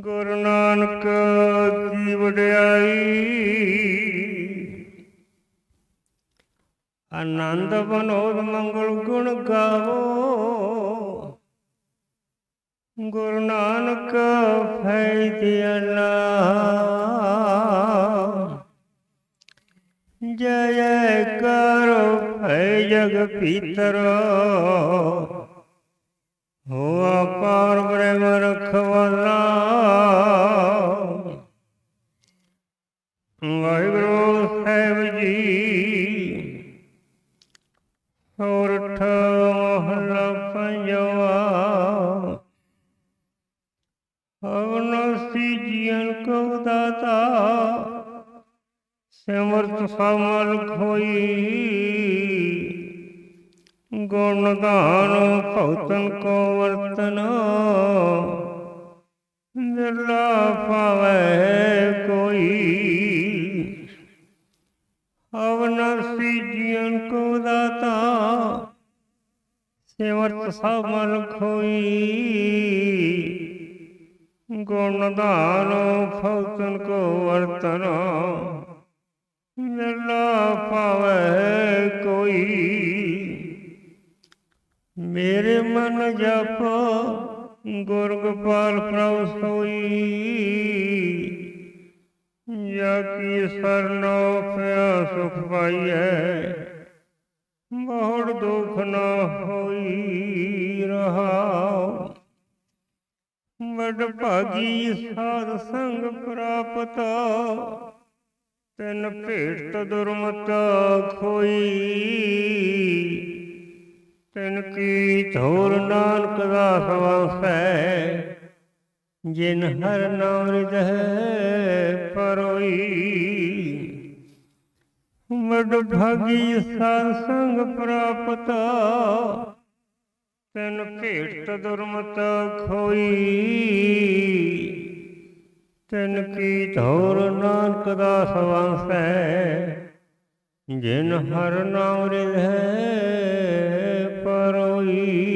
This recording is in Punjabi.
ਗੁਰੂ ਨਾਨਕ ਦੀ ਵਡਿਆਈ। ਆਨੰਦ ਬਨੋਦ ਮੰਗਲ ਗੁਣ ਗਾਵੋ। ਗੁਰੂ ਨਾਨਕ ਫੈਦ ਅੱਲਾ ਜੈ ਕਰੋ ਭੈ ਜਗ ਪੀਤਰ ਹੋਆ ਪਾਰ ਬ੍ਰਹਮ ਰਖਵਾਲਾ ਵਾਹਿਗੁਰੂ, ਸਾਹਿਬ ਜੀ। ਸੋਰਠ ਮਹਲਾ ਪੰਜਵਾ। ਅਵਨਸੀ ਜੀਵਨ ਕੋ ਦਾਤਾ ਸਿਮਰਤ ਸਮਲ ਖੋਈ। ਗੁਣ ਦਾਨ ਭਗਤਨ ਕੋ ਵਰਤਨ ਨਿਰਲਾ ਪਾਵੈ ਅਵਨਸੀ ਕੋ ਦਾਤਾ ਸਿਮਰਤ ਸਮਲ ਖੋਈ। ਗੁਣ ਦਾਨ ਭਗਤਨ ਕੋ ਵਰਤਨ ਨਿਰਲਾ ਪਾਵੈ ਕੋਈ। ਮੇਰੇ ਮਨ ਜਪ ਗੁਰਗਪਾਲ ਪ੍ਰਭ ਸੋਈ। ਜਾ ਕੀ ਸਰਨੋ ਪਿਆ ਸੁਖ ਪਾਈਐ। ਬਹੁੜ ਦੁਖ ਨ ਹੋਈ ਰਹਾਉ। ਵਡ ਭਾਗੀ ਸਾਧ ਸੰਗ ਪ੍ਰਾਪਤ ਤਨ ਭੇਟ ਦੁਰਮਤ ਖੋਈ। ਤਨ ਕੀ ਧੋਰ ਨਾਨਕ ਦਾ ਸਵਾਸੈ। ਜਿਨ ਹਰ ਨਾਮ ਹਿਰਦੈ ਪਰੋਈ। ਵਡ ਭਾਗੀ ਸਾਧ ਸੰਗ ਪ੍ਰਾਪਤ, ਤਨ ਭੇਟ ਦੁਰਮਤ ਖੋਈ। ਤਨ ਕੀ ਧੌਰ ਨਾਨਕ ਦਾ ਸਵਾਸੈ ਜਿਨ ਹਰ ਨਾਮ ਰਿਧੈ ਪਰੋਈ।